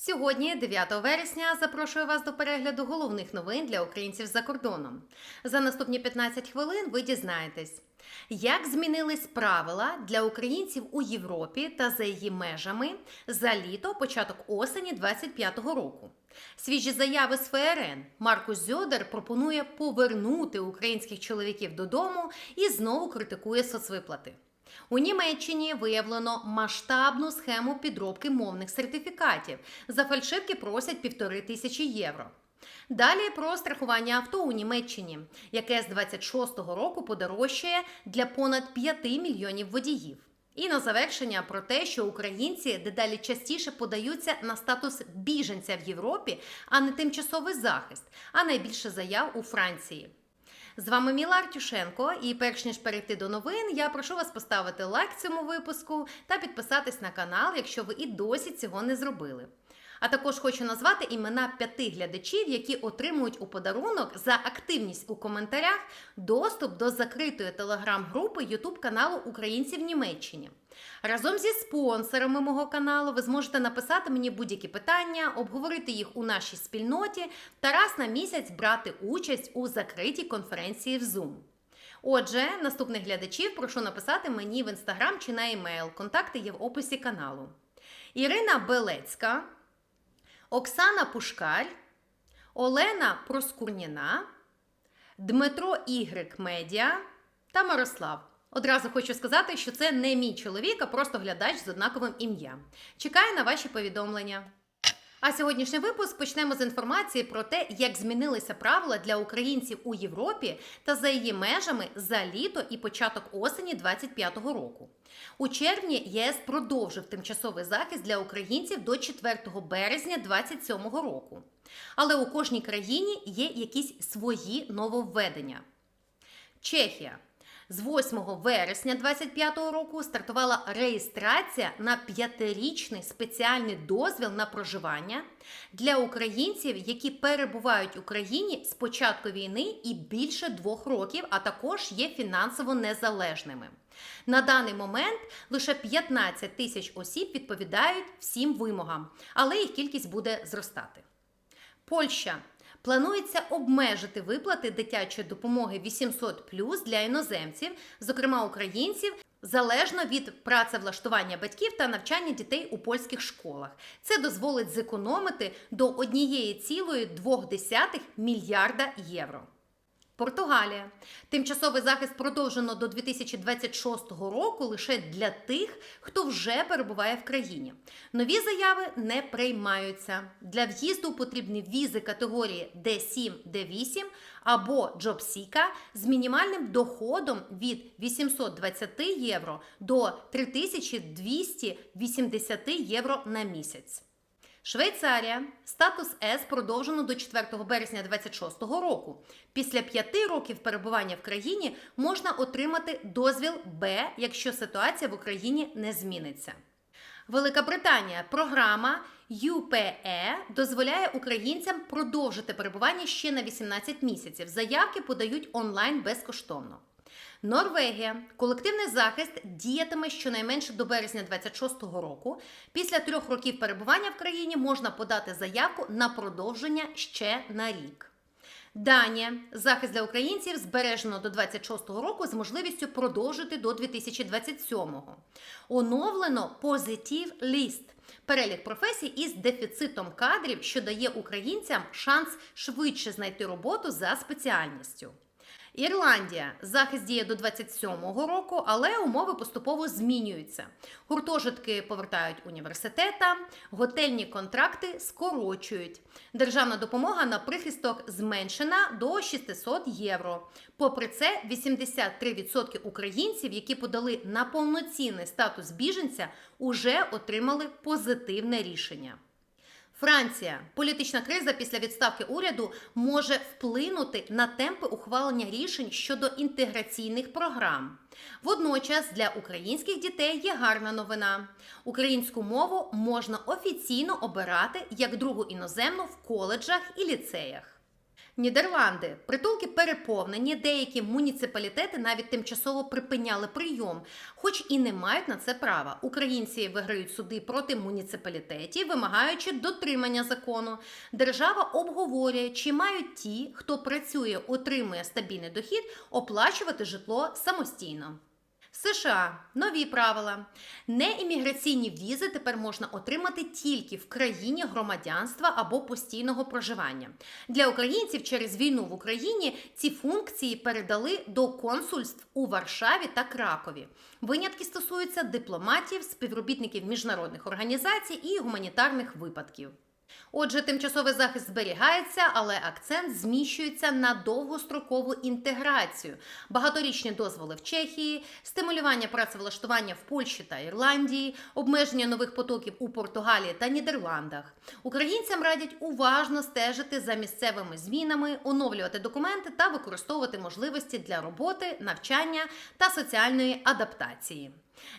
Сьогодні, 9 вересня, запрошую вас до перегляду головних новин для українців за кордоном. За наступні 15 хвилин ви дізнаєтесь, як змінились правила для українців у Європі та за її межами за літо, початок осені 25-го року. Свіжі заяви з ФРН Маркус Зьодер пропонує повернути українських чоловіків додому і знову критикує соцвиплати. У Німеччині виявлено масштабну схему підробки мовних сертифікатів. За фальшивки просять півтори тисячі євро. Далі про страхування авто у Німеччині, яке з 26-го року подорожчає для понад 5 мільйонів водіїв. І на завершення про те, що українці дедалі частіше подаються на статус біженця в Європі, а не тимчасовий захист, а найбільше заяв у Франції. З вами Міла Артюшенко, і перш ніж перейти до новин, я прошу вас поставити лайк цьому випуску та підписатись на канал, якщо ви і досі цього не зробили. А також хочу назвати імена п'яти глядачів, які отримують у подарунок за активність у коментарях доступ до закритої телеграм-групи Ютуб каналу Українці в Німеччині. Разом зі спонсорами мого каналу ви зможете написати мені будь-які питання, обговорити їх у нашій спільноті та раз на місяць брати участь у закритій конференції в Zoom. Отже, наступних глядачів прошу написати мені в інстаграм чи на емейл. Контакти є в описі каналу. Ірина Белецька, Оксана Пушкаль, Олена Проскурніна, Дмитро Ігрик Медіа та Мирослав. Одразу хочу сказати, що це не мій чоловік, а просто глядач з однаковим ім'ям. Чекаю на ваші повідомлення. А сьогоднішній випуск почнемо з інформації про те, як змінилися правила для українців у Європі та за її межами за літо і початок осені 2025 року. У червні ЄС продовжив тимчасовий захист для українців до 4 березня 2027 року. Але у кожній країні є якісь свої нововведення. Чехія. З 8 вересня 2025 року стартувала реєстрація на п'ятирічний спеціальний дозвіл на проживання для українців, які перебувають в Україні з початку війни і більше двох років, а також є фінансово незалежними. На даний момент лише 15 тисяч осіб відповідають всім вимогам, але їх кількість буде зростати. Польща Планується обмежити виплати дитячої допомоги 800 для іноземців, зокрема українців, залежно від працевлаштування батьків та навчання дітей у польських школах. Це дозволить зекономити до 1,2 мільярда євро. Португалія. Тимчасовий захист продовжено до 2026 року лише для тих, хто вже перебуває в країні. Нові заяви не приймаються. Для в'їзду потрібні візи категорії D7, D8 або JobSeeker з мінімальним доходом від 820 євро до 3280 євро на місяць. Швейцарія статус С продовжено до 4 березня 2026 року. Після п'яти років перебування в країні можна отримати дозвіл Б, якщо ситуація в Україні не зміниться. Велика Британія програма UPE дозволяє українцям продовжити перебування ще на 18 місяців. Заявки подають онлайн безкоштовно. Норвегія колективний захист діятиме щонайменше до березня 26-го року. Після трьох років перебування в країні можна подати заявку на продовження ще на рік. Данія захист для українців збережено до 26-го року з можливістю продовжити до 2027-го. Оновлено Positive List – перелік професій із дефіцитом кадрів, що дає українцям шанс швидше знайти роботу за спеціальністю. Ірландія захист діє до 27-го року, але умови поступово змінюються. Гуртожитки повертають університетам, готельні контракти скорочують. Державна допомога на прихисток зменшена до 600 євро. Попри це, 83% українців, які подали на повноцінний статус біженця, уже отримали позитивне рішення. Франція політична криза після відставки уряду може вплинути на темпи ухвалення рішень щодо інтеграційних програм. Водночас для українських дітей є гарна новина: українську мову можна офіційно обирати як другу іноземну в коледжах і ліцеях. Нідерланди притулки переповнені, деякі муніципалітети навіть тимчасово припиняли прийом, хоч і не мають на це права. Українці виграють суди проти муніципалітетів, вимагаючи дотримання закону. Держава обговорює, чи мають ті, хто працює, отримує стабільний дохід, оплачувати житло самостійно. США нові правила. Неімміграційні візи тепер можна отримати тільки в країні громадянства або постійного проживання. Для українців через війну в Україні ці функції передали до консульств у Варшаві та Кракові. Винятки стосуються дипломатів, співробітників міжнародних організацій і гуманітарних випадків. Отже, тимчасовий захист зберігається, але акцент зміщується на довгострокову інтеграцію, багаторічні дозволи в Чехії, стимулювання працевлаштування в Польщі та Ірландії, обмеження нових потоків у Португалії та Нідерландах. Українцям радять уважно стежити за місцевими змінами, оновлювати документи та використовувати можливості для роботи, навчання та соціальної адаптації.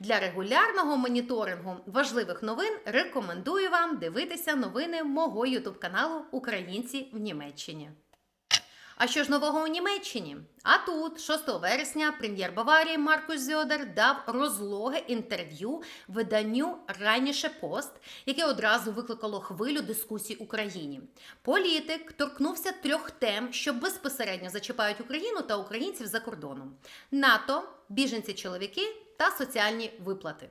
Для регулярного моніторингу важливих новин рекомендую вам дивитися новини мого ютуб каналу Українці в Німеччині. А що ж нового у Німеччині? А тут, 6 вересня, прем'єр Баварії Маркус Зьодер дав розлоге інтерв'ю виданню раніше пост, яке одразу викликало хвилю дискусій Україні. Політик торкнувся трьох тем, що безпосередньо зачіпають Україну та українців за кордоном: НАТО, біженці-чоловіки та соціальні виплати.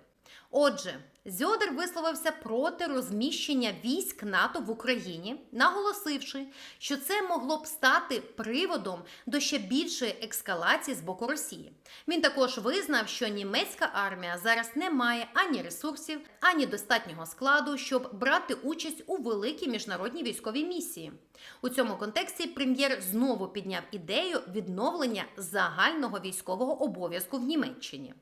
Отже, Зьодер висловився проти розміщення військ НАТО в Україні, наголосивши, що це могло б стати приводом до ще більшої ескалації з боку Росії. Він також визнав, що німецька армія зараз не має ані ресурсів, ані достатнього складу, щоб брати участь у великій міжнародній військовій місії. У цьому контексті прем'єр знову підняв ідею відновлення загального військового обов'язку в Німеччині.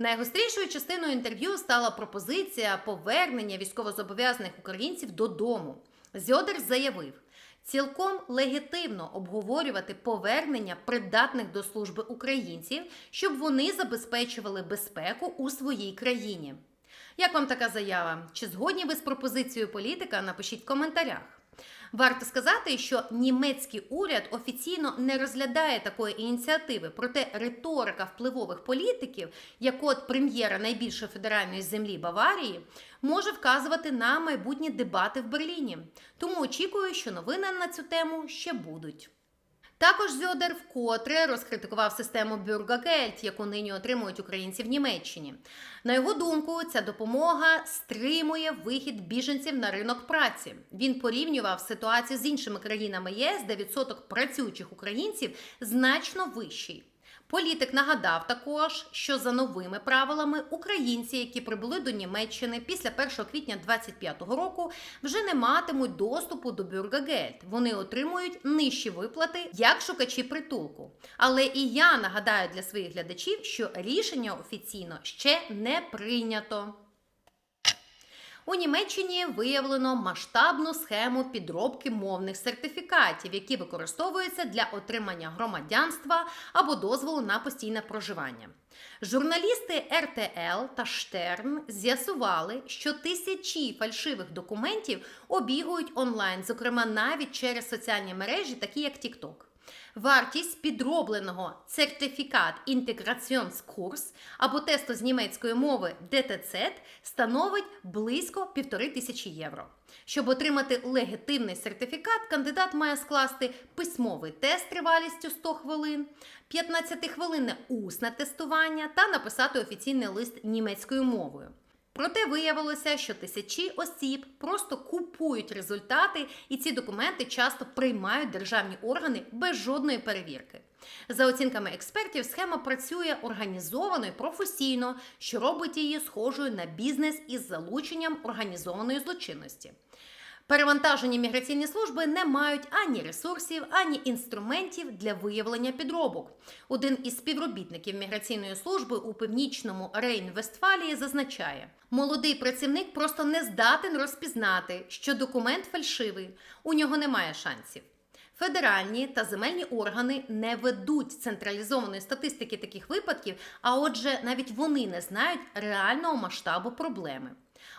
Найгострішою частиною інтерв'ю стала пропозиція повернення військовозобов'язаних українців додому. Зьодер заявив, цілком легітимно обговорювати повернення придатних до служби українців, щоб вони забезпечували безпеку у своїй країні. Як вам така заява? Чи згодні ви з пропозицією політика? Напишіть в коментарях. Варто сказати, що німецький уряд офіційно не розглядає такої ініціативи, проте риторика впливових політиків, як от прем'єра найбільшої федеральної землі Баварії, може вказувати на майбутні дебати в Берліні. Тому очікую, що новини на цю тему ще будуть. Також Зьодер вкотре розкритикував систему Бюргагельд, яку нині отримують українці в Німеччині. На його думку, ця допомога стримує вихід біженців на ринок праці. Він порівнював ситуацію з іншими країнами ЄС, де відсоток працюючих українців значно вищий. Політик нагадав також, що за новими правилами українці, які прибули до Німеччини після 1 квітня 2025 року, вже не матимуть доступу до Бюргагельд. Вони отримують нижчі виплати як шукачі притулку. Але і я нагадаю для своїх глядачів, що рішення офіційно ще не прийнято. У Німеччині виявлено масштабну схему підробки мовних сертифікатів, які використовуються для отримання громадянства або дозволу на постійне проживання. Журналісти РТЛ та Штерн з'ясували, що тисячі фальшивих документів обігують онлайн, зокрема навіть через соціальні мережі, такі як TikTok. Вартість підробленого сертифікат інтеграціонскурс або тесту з німецької мови ДТЦ становить близько півтори тисячі євро. Щоб отримати легітимний сертифікат, кандидат має скласти письмовий тест тривалістю 100 хвилин, 15-хвилинне усне тестування та написати офіційний лист німецькою мовою. Проте виявилося, що тисячі осіб просто купують результати, і ці документи часто приймають державні органи без жодної перевірки. За оцінками експертів, схема працює організовано і професійно, що робить її схожою на бізнес із залученням організованої злочинності. Перевантажені міграційні служби не мають ані ресурсів, ані інструментів для виявлення підробок. Один із співробітників міграційної служби у північному Рейн-Вестфалії зазначає: молодий працівник просто не здатен розпізнати, що документ фальшивий, у нього немає шансів. Федеральні та земельні органи не ведуть централізованої статистики таких випадків, а отже, навіть вони не знають реального масштабу проблеми.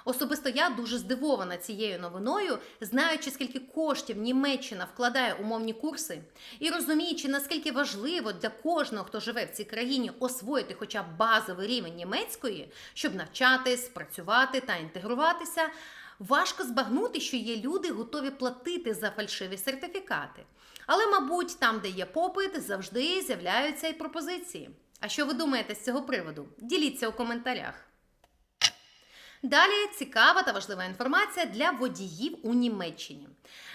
Особисто я дуже здивована цією новиною, знаючи, скільки коштів Німеччина вкладає у мовні курси, і розуміючи, наскільки важливо для кожного, хто живе в цій країні, освоїти хоча б базовий рівень німецької, щоб навчатись, працювати та інтегруватися. Важко збагнути, що є люди, готові платити за фальшиві сертифікати. Але, мабуть, там, де є попит, завжди з'являються і пропозиції. А що ви думаєте з цього приводу? Діліться у коментарях. Далі цікава та важлива інформація для водіїв у Німеччині.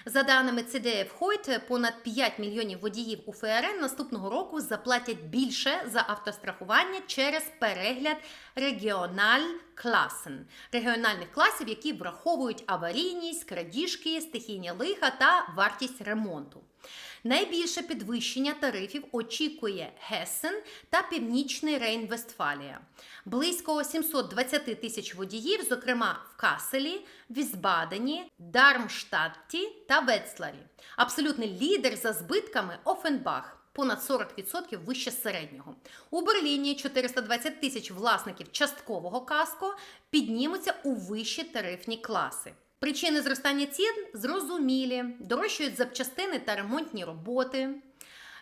За даними CDF Hoyt, понад 5 мільйонів водіїв у ФРН наступного року заплатять більше за автострахування через перегляд регіональ класен регіональних класів, які враховують аварійність, крадіжки, стихійні лиха та вартість ремонту. Найбільше підвищення тарифів очікує Гесен та Північний Рейн-Вестфалія. Близько 720 тисяч водіїв, зокрема в Каселі, Візбадені, Дармштадті та Вецларі. Абсолютний лідер за збитками Офенбах. Понад 40% вище середнього. У Берліні 420 тисяч власників часткового каско піднімуться у вищі тарифні класи. Причини зростання цін зрозумілі, дорожчають запчастини та ремонтні роботи.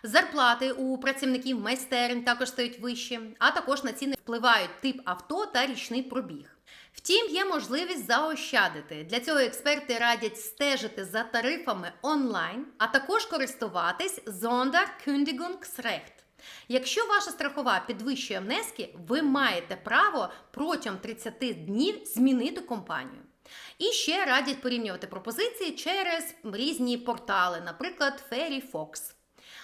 Зарплати у працівників майстерень також стають вищі, а також на ціни впливають тип авто та річний пробіг. Втім, є можливість заощадити. Для цього експерти радять стежити за тарифами онлайн, а також користуватись Sonderkündigungsrecht. Якщо ваша страхова підвищує внески, ви маєте право протягом 30 днів змінити компанію. І ще радять порівнювати пропозиції через різні портали, наприклад, Fox.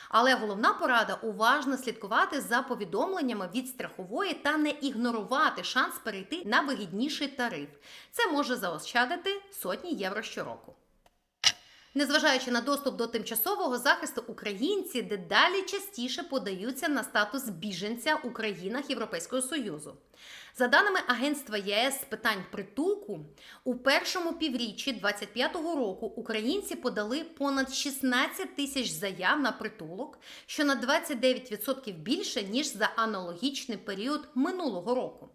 Але головна порада уважно слідкувати за повідомленнями від страхової та не ігнорувати шанс перейти на вигідніший тариф. Це може заощадити сотні євро щороку. Незважаючи на доступ до тимчасового захисту, українці дедалі частіше подаються на статус біженця у країнах Європейського Союзу. За даними Агентства ЄС з питань притулку, у першому півріччі 2025 року українці подали понад 16 тисяч заяв на притулок, що на 29% більше ніж за аналогічний період минулого року.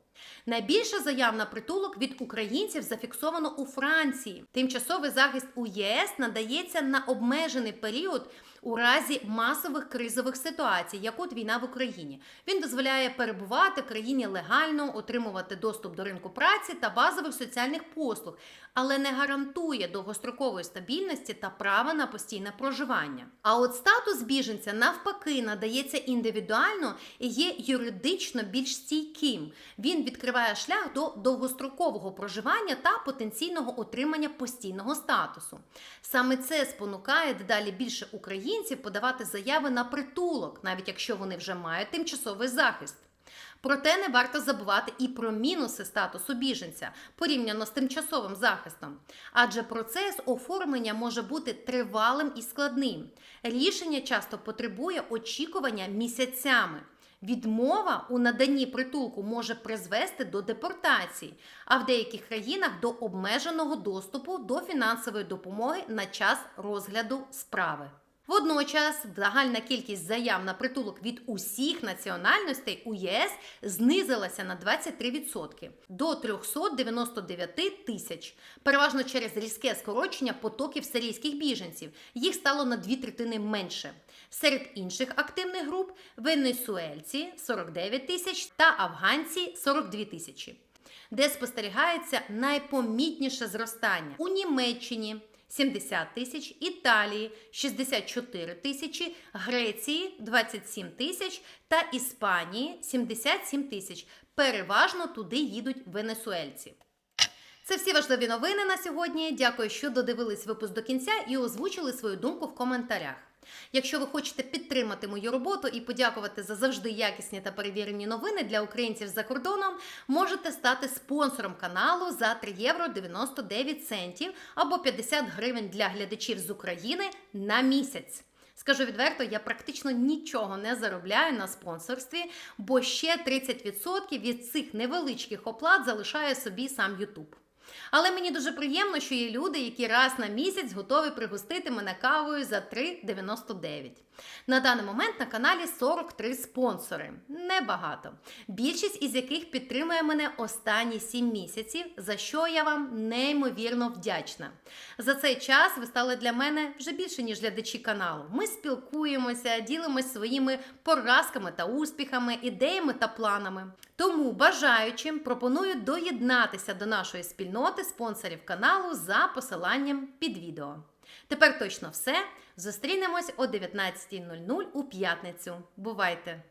Найбільше заяв на притулок від українців зафіксовано у Франції. Тимчасовий захист у ЄС надається на обмежений період у разі масових кризових ситуацій, як от війна в Україні. Він дозволяє перебувати країні легально, отримувати доступ до ринку праці та базових соціальних послуг, але не гарантує довгострокової стабільності та права на постійне проживання. А от статус біженця навпаки надається індивідуально і є юридично більш стійким. Він відкриває шлях до довгострокового проживання та потенційного отримання постійного статусу. Саме це спонукає дедалі більше українців подавати заяви на притулок, навіть якщо вони вже мають тимчасовий захист. Проте не варто забувати і про мінуси статусу біженця порівняно з тимчасовим захистом, адже процес оформлення може бути тривалим і складним. Рішення часто потребує очікування місяцями. Відмова у наданні притулку може призвести до депортації, а в деяких країнах до обмеженого доступу до фінансової допомоги на час розгляду справи. Водночас загальна кількість заяв на притулок від усіх національностей у ЄС знизилася на 23% до 399 тисяч, переважно через різке скорочення потоків сирійських біженців. Їх стало на дві третини менше. Серед інших активних груп венесуельці 49 тисяч та афганці 42 тисячі, де спостерігається найпомітніше зростання у Німеччині. 70 тисяч, Італії 64 тисячі, Греції 27 тисяч та Іспанії 77 тисяч. Переважно туди їдуть венесуельці. Це всі важливі новини на сьогодні. Дякую, що додивились випуск до кінця і озвучили свою думку в коментарях. Якщо ви хочете підтримати мою роботу і подякувати за завжди якісні та перевірені новини для українців за кордоном, можете стати спонсором каналу за 3 євро 99 центів або 50 гривень для глядачів з України на місяць. Скажу відверто, я практично нічого не заробляю на спонсорстві, бо ще 30% від цих невеличких оплат залишає собі сам YouTube. Але мені дуже приємно, що є люди, які раз на місяць готові пригостити мене кавою за 3,99. На даний момент на каналі 43 спонсори. Небагато. Більшість із яких підтримує мене останні 7 місяців, за що я вам неймовірно вдячна. За цей час ви стали для мене вже більше, ніж глядачі каналу. Ми спілкуємося, ділимося своїми поразками та успіхами, ідеями та планами. Тому бажаючим пропоную доєднатися до нашої спільноти спонсорів каналу за посиланням під відео. Тепер точно все. Зустрінемось о 19.00 у п'ятницю. Бувайте!